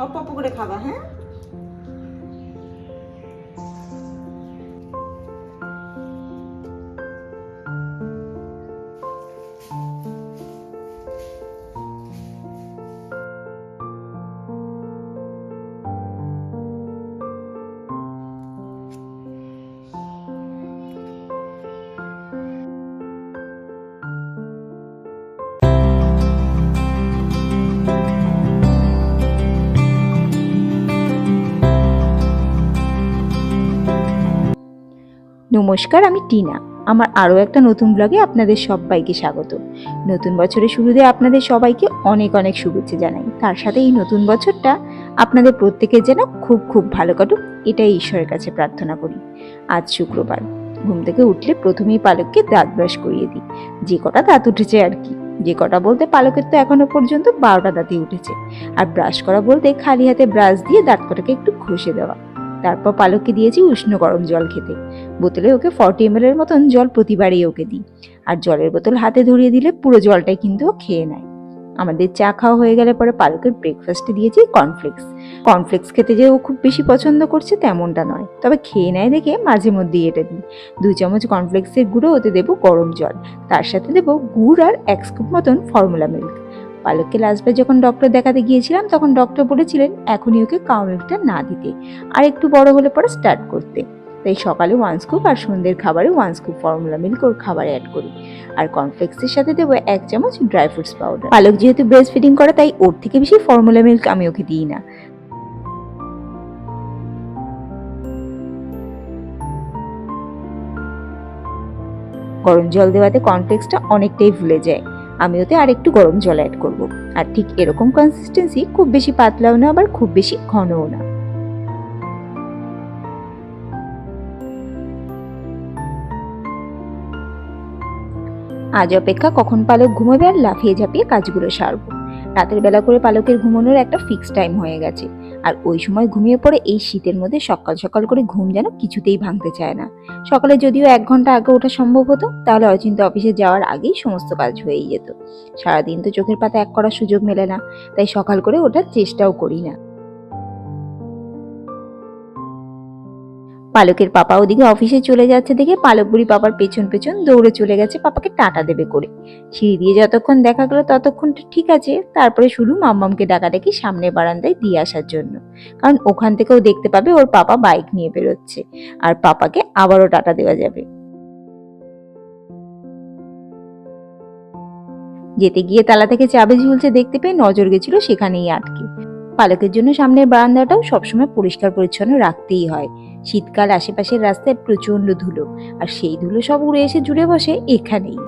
অল্প অল্প করে খাবা হ্যাঁ নমস্কার, আমি টিনা। আমার আরও একটা নতুন ব্লগে আপনাদের সবাইকে স্বাগত। নতুন বছরের শুরুতে আপনাদের সবাইকে অনেক অনেক শুভেচ্ছা জানাই। তার সাথে এই নতুন বছরটা আপনাদের প্রত্যেকের যেন খুব খুব ভালো কাটুক, এটাই ঈশ্বরের কাছে প্রার্থনা করি। আজ শুক্রবার। ঘুম থেকে উঠলে প্রথমেই পালককে দাঁত ব্রাশ করিয়ে দিই। যে কটা দাঁত উঠেছে আর কি। যে কটা বলতে পালকের তো এখনও পর্যন্ত বারোটা দাঁতই উঠেছে। আর ব্রাশ করা বলতে খালি হাতে ব্রাশ দিয়ে দাঁত কটাকে একটু ঘষে দেওয়া। তারপর পালককে দিয়েছি উষ্ণ গরম জল খেতে। বোতলে ওকে ফর্টি এম এর মতন জল প্রতিবারই ওকে দিই। আর জলের বোতল হাতে ধরিয়ে দিলে পুরো জলটাই কিন্তু ও খেয়ে নেয়। আমাদের চা খাওয়া হয়ে গেলে পরে পালকের ব্রেকফাস্টে দিয়েছি কর্নফ্লেক্স কর্নফ্লেক্স খেতে যে ও খুব বেশি পছন্দ করছে তেমনটা নয়। তবে খেয়ে নেয় দেখে মাঝে মধ্যেই এটা দিই। দু চামচ কর্নফ্লেক্সের গুঁড়ো ওতে দেবো গরম জল। তার সাথে দেবো গুড় আর এক স্কুপ মতন ফর্মুলা মিল্ক পালককে লাস্টবার যখন ডক্টর দেখাতে গিয়েছিলাম, তখন ডক্টর বলেছিলেন, এখনই ওকে কাউ মিল্কটা না দিতে। আর একটু বড় হলে পরে স্টার্ট করতে। তাই সকালে ওয়ান স্কুপ আর সন্ধ্যের খাবারে ওয়ান স্কুপ ফর্মুলা মিল্ক ওর খাবারে অ্যাড করি। আর কর্নফ্লেক্সের সাথে দেবো এক চামচ ড্রাই ফ্রুটস পাউডার পালক যেহেতু ব্রেস্ট ফিডিং করে, তাই ওর থেকে বেশি ফর্মুলা মিল্ক আমি ওকে দিই না। গরম জল দেওয়াতে কর্নফ্লেক্সটা অনেকটাই ভুলে যায়। আমি ওতে আর একটু গরম জল অ্যাড করব। আর ঠিক এরকম কনসিস্টেন্সি খুব বেশি পাতলাও না, আবার খুব বেশি ঘনও না। আজ অপেক্ষা কখন পালক ঘুমোবে আর লাফিয়ে ঝাঁপিয়ে কাজগুলো সারবো। রাতের বেলা করে পালকের ঘুমানোর একটা ফিক্স টাইম হয়ে গেছে। আর ওই সময় ঘুমিয়ে পড়ে এই শীতের মধ্যে সকাল সকাল করে ঘুম যেন কিছুতেই ভাঙতে চায় না। সকালে যদিও এক ঘণ্টা আগে ওঠা সম্ভব হতো, তাহলে অচিন্ত অফিসে যাওয়ার আগেই সমস্ত কাজ হয়েই যেত। সারাদিন তো চোখের পাতা এক করার সুযোগ মেলে না, তাই সকাল করে ওঠার চেষ্টাও করি না। পালকের পাপা ওদিকে অফিসে চলে যাচ্ছে দেখে পালক বুড়ি পাপার পেছন পেছন দৌড়ে চলে গেছে পাপাকে টাটা দেবে করে। সিঁড়ি দিয়ে যতক্ষণ দেখা গেল ততক্ষণটা ঠিক আছে, তারপরে শুরু মাম্মামকে ডাকাডাকি সামনে বারান্দায় দিয়ে আসার জন্য। কারণ ওখান থেকেও দেখতে পাবে ওর পাপা বাইক নিয়ে বেরোচ্ছে আর পাপাকে আবারও টাটা দেওয়া যাবে। যেতে গিয়ে তালা থেকে চাবি ঝুলছে দেখতে পেয়ে নজর গেছিল সেখানেই আটকে। পালকের জন্য সামনের বারান্দাটাও সবসময় পরিষ্কার পরিচ্ছন্ন রাখতেই হয়। শীতকাল আশেপাশের রাস্তায় প্রচণ্ড ধুলো, আর সেই ধুলো সব উড়ে এসে জুড়ে বসে এখানেই।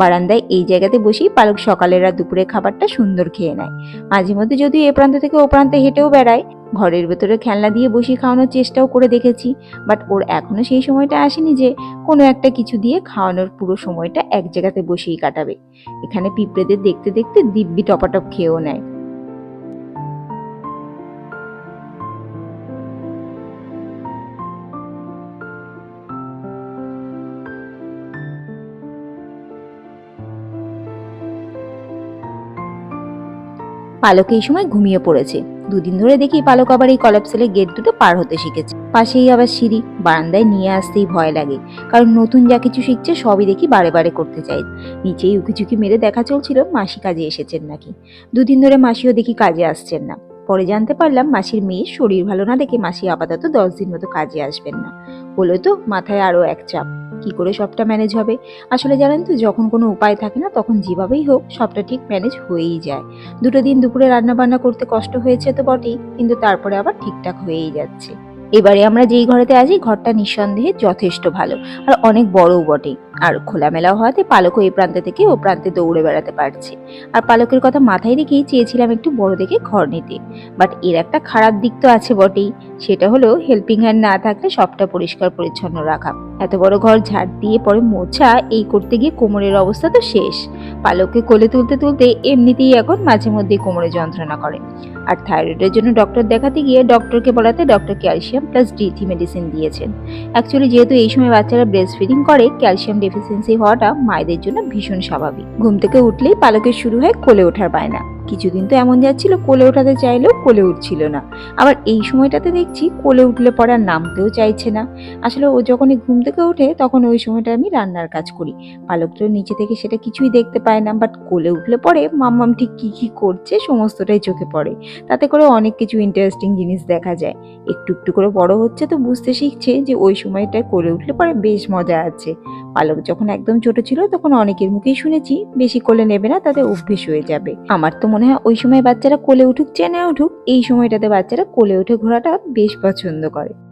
বারান্দায় এই জায়গাতে বসেই পালক সকালের আর দুপুরের খাবারটা সুন্দর খেয়ে নেয়। মাঝে মধ্যে যদি এ প্রান্ত থেকে ও প্রান্তে হেঁটেও বেড়ায়, ঘরের ভেতরে খেলনা দিয়ে বসিয়ে খাওয়ানোর চেষ্টাও করে দেখেছি। বাট ওর এখনও সেই সময়টা আসেনি যে কোনো একটা কিছু দিয়ে খাওয়ানোর পুরো সময়টা এক জায়গাতে বসেই কাটাবে। এখানে পিঁপড়েদের দেখতে দেখতে দিব্যি টপাটপ খেয়েও নেয়। পালক এই সময় ঘুমিয়ে পড়েছে। দুদিন ধরে দেখি পালক আবার এই কলাপসেলে গেট দুটো পার হতে শিখেছে। পাশেই আবার সিঁড়ি, বারান্দায় নিয়ে আসতেই ভয় লাগে। কারণ নতুন যা কিছু শিখছে সবই দেখি বারে বারে করতে চাই নিচেই উকিঝুঁকি মেরে দেখা চলছিল মাসি কাজে এসেছেন নাকি। দুদিন ধরে মাসিও দেখি কাজে আসছেন না। পরে জানতে পারলাম মাসির মেয়ের শরীর ভালো না দেখে মাসি আপাতত দশ দিন মতো কাজে আসবেন না। হলো তো মাথায় আরও এক চাপ। কি করে সবটা ম্যানেজ হবে? আসলে জানেন তো, যখন কোনো উপায় থাকে না, তখন যেভাবেই হোক, সবটা ঠিক ম্যানেজ হয়েই যায়। দুটো দিন দুপুরে রান্নাবান্না করতে কষ্ট হয়েছে তো বটেই, কিন্তু তারপরে আবার ঠিকঠাক হয়েই যাচ্ছে। এবারে আমরা যেই ঘরেতে আছি, ঘরটা নিঃসন্দেহে যথেষ্ট ভালো। আর অনেক বড়ও বটে। আর খোলামেলা হওয়াতে পালকও এই প্রান্ত থেকে ও প্রান্তে দৌড়ে বেড়াতে পারছে। আর পালকের কথা মাথায় রেখেই চেয়েছিলাম একটু বড় দেখে ঘর নিতে। বাট এর একটা খারাপ দিক তো আছে বটেই। সেটা হলো হেল্পিং হ্যান্ড না থাকলে সবটা পরিষ্কার পরিচ্ছন্ন রাখা। এত বড় ঘর ঝাড় দিয়ে পরে মোছা, এই করতে গিয়ে কোমরের অবস্থা তো শেষ। পালককে কোলে তুলতে তুলতে এমনিতেই এখন মাঝে মধ্যে কোমরে যন্ত্রণা করে। আর থাইরয়েডের জন্য ডক্টর দেখাতে গিয়ে ডক্টরকে বলাতে doctor calcium plus D three medicine দিয়েছেন। অ্যাকচুয়ালি যেহেতু এই সময় বাচ্চারা ব্রেস্ট ফিডিং করে ক্যালসিয়াম ডেফিসিয়েন্সি হওয়াটা মায়েদের জন্য ভীষণ স্বাভাবিক। ঘুম থেকে উঠলেই পালকের শুরু হয় কোলে ওঠার বায়না। কিছুদিন তো এমন যাচ্ছিল কোলে ওঠাতে চাইলেও কোলে উঠছিল না। আবার এই সময়টাতে দেখছি কোলে উঠলে পরে আর নামতেও চাইছে না। আসলে ও যখনই ঘুম থেকে ওঠে তখন ওই সময়টা আমি রান্নার কাজ করি। পালক তো নিচে থেকে সেটা কিছুই দেখতে পায় না বাট কোলে উঠলে পরে মাম্মাম ঠিক কী কী করছে সমস্তটাই চোখে পড়ে। তাতে করে অনেক কিছু ইন্টারেস্টিং জিনিস দেখা যায়। একটু একটু করে বড় হচ্ছে তো বুঝতে শিখছে যে ওই সময়টায় কোলে উঠলে পরে বেশ মজা আছে। পালক যখন একদম ছোট ছিল, তখন অনেকের মুখেই শুনেছি, বেশি কোলে নেবে না, তাতে অভ্যেস হয়ে যাবে। আমার তো মনে হয় ওই সময় বাচ্চারা কোলে উঠুক চেনে উঠুক, এই সময়টাতে বাচ্চারা কোলে উঠে ঘোরাটা বেশ পছন্দ করে।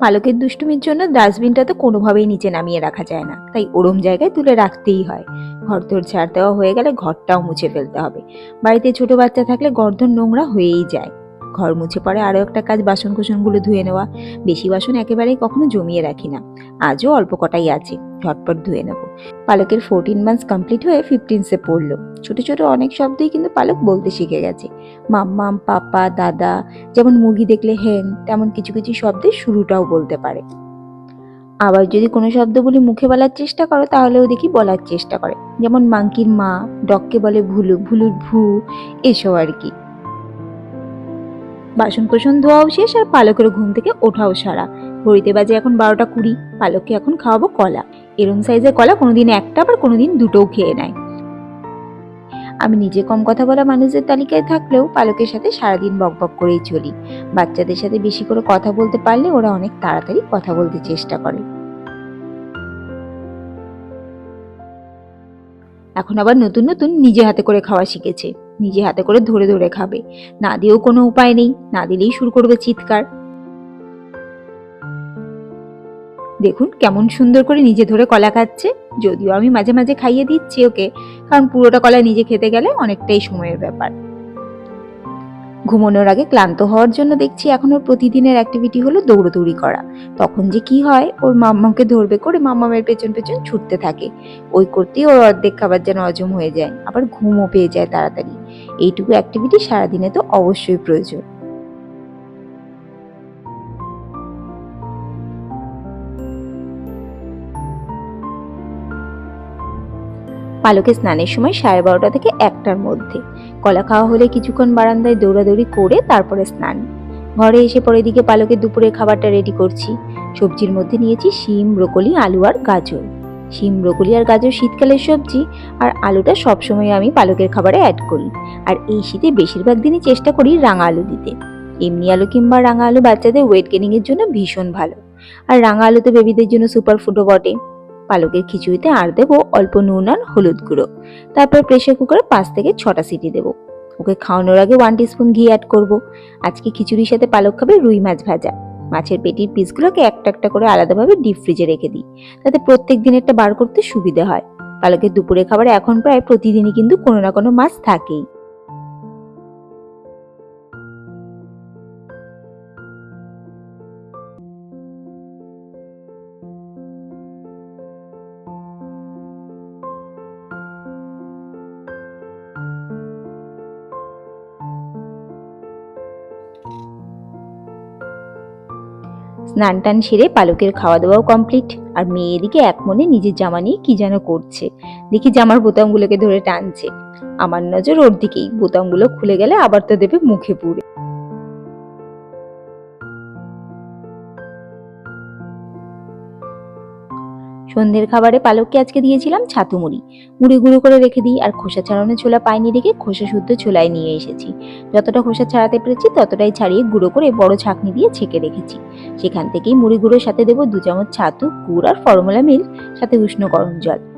পালকের দুষ্টুমির জন্য ডাস্টবিনটা তো কোনোভাবেই নিচে নামিয়ে রাখা যায় না। তাই ওরম জায়গায় তুলে রাখতেই হয়। ঘর তোর ঝাড় দেওয়া হয়ে গেলে ঘরটাও মুছে ফেলতে হবে। বাড়িতে ছোট বাচ্চা থাকলে গর্ধন নোংরা হয়েই যায়। ঘর মুছে পরে আরও একটা কাজ বাসন কুসনগুলো ধুয়ে নেওয়া। বেশি বাসন একেবারেই কখনো জমিয়ে রাখি না। আজও অল্প কটাই আছে, ঝটপট ধুয়ে নেব। পালকের ফোরটিন মান্থস কমপ্লিট হয়ে ফিফটিনসে পড়ল। ছোট ছোট অনেক শব্দই কিন্তু পালক বলতে শিখে গেছে। মাম্মাম, পাপা, দাদা, যেমন মুরগি দেখলে হেন, তেমন কিছু কিছু শব্দের শুরুটাও বলতে পারে। আবার যদি কোনো শব্দগুলি মুখে বলার চেষ্টা করো, তাহলেও দেখি বলার চেষ্টা করে। যেমন মাংকির মা ডককে বলে ভুলু, ভুলুর ভু, এসব আর কি। বাসন কোসন ধোয়াও শেষ আর পালকের ঘুম থেকে ওঠাও সারা। ঘড়িতে বাজে এখন বারোটা কুড়ি, পালককে এখন খাওয়াবো কলা। এরম সাইজের কলা কোনোদিন একটা আবার কোনোদিন দুটোও খেয়ে নেয়। আমি নিজে কম কথা বলা মানুষদের তালিকায় থাকলেও পালকের সাথে সারাদিন বকবক করেই চলি। বাচ্চাদের সাথে বেশি করে কথা বলতে পারলে ওরা অনেক তাড়াতাড়ি কথা বলতে চেষ্টা করে। এখন আবার নতুন নতুন নিজে হাতে করে খাওয়া শিখেছে। নিজে হাতে করে ধরে ধরে খাবে। না দিয়েও কোনো উপায় নেই, না দিলেই শুরু করবে চিৎকার। দেখুন কেমন সুন্দর করে নিজে ধরে কলা খাচ্ছে। যদিও আমি মাঝে মাঝে খাইয়ে দিচ্ছি ওকে, কারণ পুরোটা কলা নিজে খেতে গেলে অনেকটাই সময়ের ব্যাপার। ঘুমানোর আগে ক্লান্ত হওয়ার জন্য দেখছি এখন ওর প্রতিদিনের অ্যাক্টিভিটি হলো দৌড়দৌড়ি করা। তখন যে কি হয়, ওর মাম্মাকে ধরবে করে মাম্মামের পেছন পেছন ছুটতে থাকে। ওই করতেই ওর অর্ধেক খাবার যেন হজম হয়ে যায়, আবার ঘুমও পেয়ে যায় তাড়াতাড়ি। এইটুকু অ্যাক্টিভিটি সারাদিনে তো অবশ্যই প্রয়োজন। পালকের স্নানের সময় সাড়ে বারোটা থেকে একটার মধ্যে। কলা খাওয়া হলে কিছুক্ষণ বারান্দায় দৌড়াদৌড়ি করে তারপরে স্নান। ঘরে এসে পরে দিকে পালকের দুপুরের খাবারটা রেডি করছি। সবজির মধ্যে নিয়েছি শিম, ব্রোকলি, আলু আর গাজর। শিম, ব্রোকলি আর গাজর শীতকালের সবজি আর আলুটা সবসময় আমি পালকের খাবারে অ্যাড করি। আর এই শীতে বেশিরভাগ দিনই চেষ্টা করি রাঙা আলু দিতে। এমনি আলু কিংবা রাঙা আলু বাচ্চাদের ওয়েট গেনিং এর জন্য ভীষণ ভালো। আর রাঙা আলু তো বেবিদের জন্য সুপার ফুডও বটে। পালকের খিচুড়িতে আর দেবো অল্প নুন আর হলুদ গুঁড়ো। তারপর প্রেশার কুকারে পাঁচ থেকে ছটা সিটি দেবো। ওকে খাওয়ানোর আগে ওয়ান টিস্পুন ঘি অ্যাড করব। আজকে খিচুড়ির সাথে পালক খাবে রুই মাছ ভাজা। মাছের পেটির পিসগুলোকে একটা একটা করে আলাদাভাবে ডিপ ফ্রিজে রেখে দিই। তাতে প্রত্যেক দিন একটা বার করতে সুবিধে হয়। কালকে দুপুরে খাবার এখন প্রায় প্রতিদিনই কিন্তু কোনো না কোনো মাছ থাকেই। স্নান টান সেরে পালকের খাওয়া দাওয়াও কমপ্লিট আর মেয়ে এদিকে এক মনে নিজের জামা নিয়ে কি যেন করছে। দেখি জামার বোতামগুলোকে ধরে টানছে। আমার নজর ওর দিকেই। বোতামগুলো খুলে গেলে আবার তো দেবে মুখে পুড়ে। সন্ধ্যের খাবারে পালককে আজকে দিয়েছিলাম ছাতু মুড়ি মুড়ি গুঁড়ো করে রেখে দিই আর খোসা ছাড়ানো ছোলা পাইনি রেখে খোসা শুদ্ধ ছোলায় নিয়ে এসেছি। যতটা খোসা ছাড়াতে পেরেছি ততটাই ছাড়িয়ে গুঁড়ো করে বড় ছাঁকনি দিয়ে ছেঁকে রেখেছি। সেখান থেকেই মুড়ি গুঁড়োর সাথে দেবো দু চামচ ছাতু, গুড় আর ফর্মুলা মিল্ক সাথে উষ্ণ গরম জল।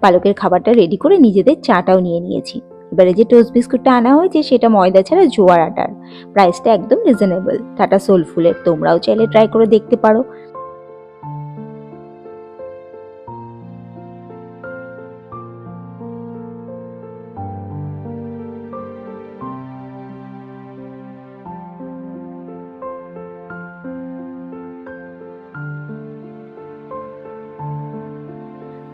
পালকের খাবারটা রেডি করে নিজেদের চাটাও নিয়ে নিয়েছি। এবারে যে টোস্ট বিস্কুটটা আনা হয়েছে, সেটা ময়দা ছাড়া জোয়ার আটার। প্রাইসটা একদম রিজনেবল টাটা সোলফুলের তোমরাও চাইলে ট্রাই করে দেখতে পারো।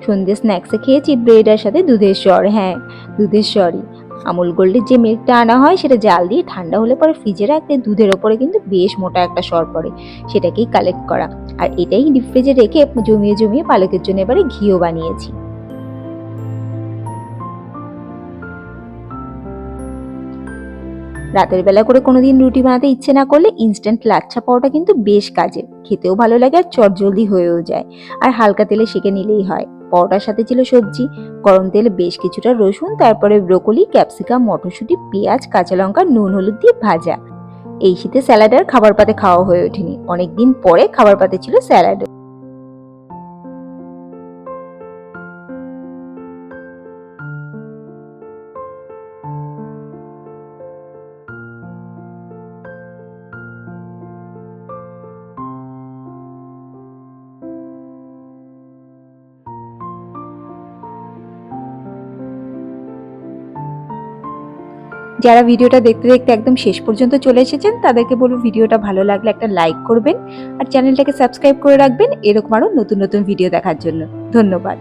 সন্ধ্যে স্ন্যাক্সে খেয়েছি ব্রেডের সাথে দুধের স্বর হ্যাঁ দুধের স্বরই আমুল গোল্ডের যে মিল্কটা আনা হয়, সেটা জাল দিয়ে ঠান্ডা হলে পরে ফ্রিজে রাখতে দুধের ওপরে কিন্তু বেশ মোটা একটা স্বর পড়ে, সেটাকেই কালেক্ট করা। আর এটাই ডিপ ফ্রিজে রেখে জমিয়ে জমিয়ে পালকের জন্য এবারে ঘিও বানিয়েছি। রাতের বেলা করে কোনোদিন রুটি বানাতে ইচ্ছে না করলে ইনস্ট্যান্ট লাচ্ছা পাওয়াটা কিন্তু বেশ কাজে খেতেও ভালো লাগে আর চটজলদি হয়েও যায়। আর হালকা তেলে সেকে নিলেই হয়। পরোটার সাথে ছিল সবজি, গরম তেলে বেশ কিছুটা রসুন, তারপরে ব্রোকলি, ক্যাপসিকাম, মটরশুঁটি, পেঁয়াজ, কাঁচা লঙ্কা, নুন, হলুদ দিয়ে ভাজা। এই শীতে স্যালাড আর খাবার পাতে খাওয়া হয়ে ওঠেনি। অনেকদিন পরে খাবার পাতে ছিল স্যালাড। যারা ভিডিওটা দেখতে দেখতে একদম শেষ পর্যন্ত চলে এসেছেন, তাদেরকে বলব ভিডিওটা ভালো লাগলে একটা লাইক করবেন আর চ্যানেলটাকে সাবস্ক্রাইব করে রাখবেন, এরকম আরও নতুন নতুন ভিডিও দেখার জন্য। ধন্যবাদ।